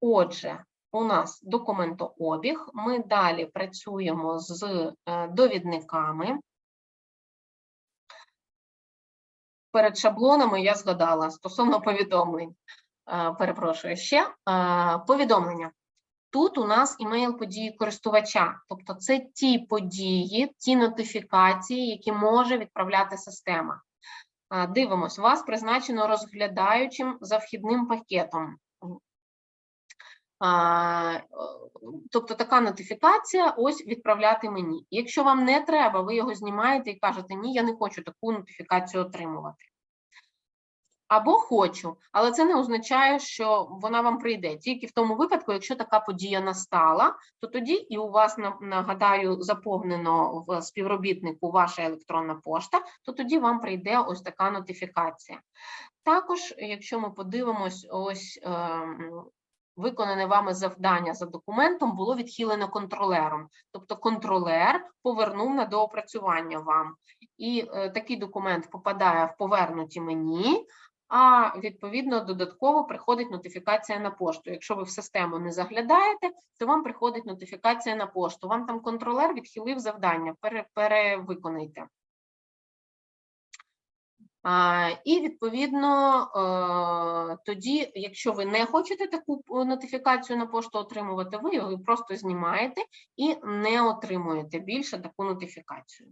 Отже, у нас документообіг. Ми далі працюємо з е, довідниками. Перед шаблонами я згадала стосовно повідомлень. Е, Перепрошую ще Е, повідомлення. Тут у нас імейл події користувача, тобто це ті події, ті нотифікації, які може відправляти система. Дивимось, вас призначено розглядаючим за вхідним пакетом. Е, Тобто така нотифікація ось відправляти мені. Якщо вам не треба, ви його знімаєте і кажете, ні, я не хочу таку нотифікацію отримувати. Або хочу, але це не означає, що вона вам прийде. Тільки в тому випадку, якщо така подія настала, то тоді і у вас нагадаю заповнено в співробітнику ваша електронна пошта, то тоді вам прийде ось така нотифікація. Також, якщо ми подивимось, ось ем, виконане вами завдання за документом було відхилено контролером. Тобто контролер повернув на доопрацювання вам. І е, такий документ попадає в повернуті мені, а відповідно додатково приходить нотифікація на пошту. Якщо ви в систему не заглядаєте, то вам приходить нотифікація на пошту. Вам там контролер відхилив завдання, пере, перевиконайте. І відповідно е, тоді, якщо ви не хочете таку е, нотифікацію на пошту отримувати, ви його просто знімаєте і не отримуєте більше таку нотифікацію.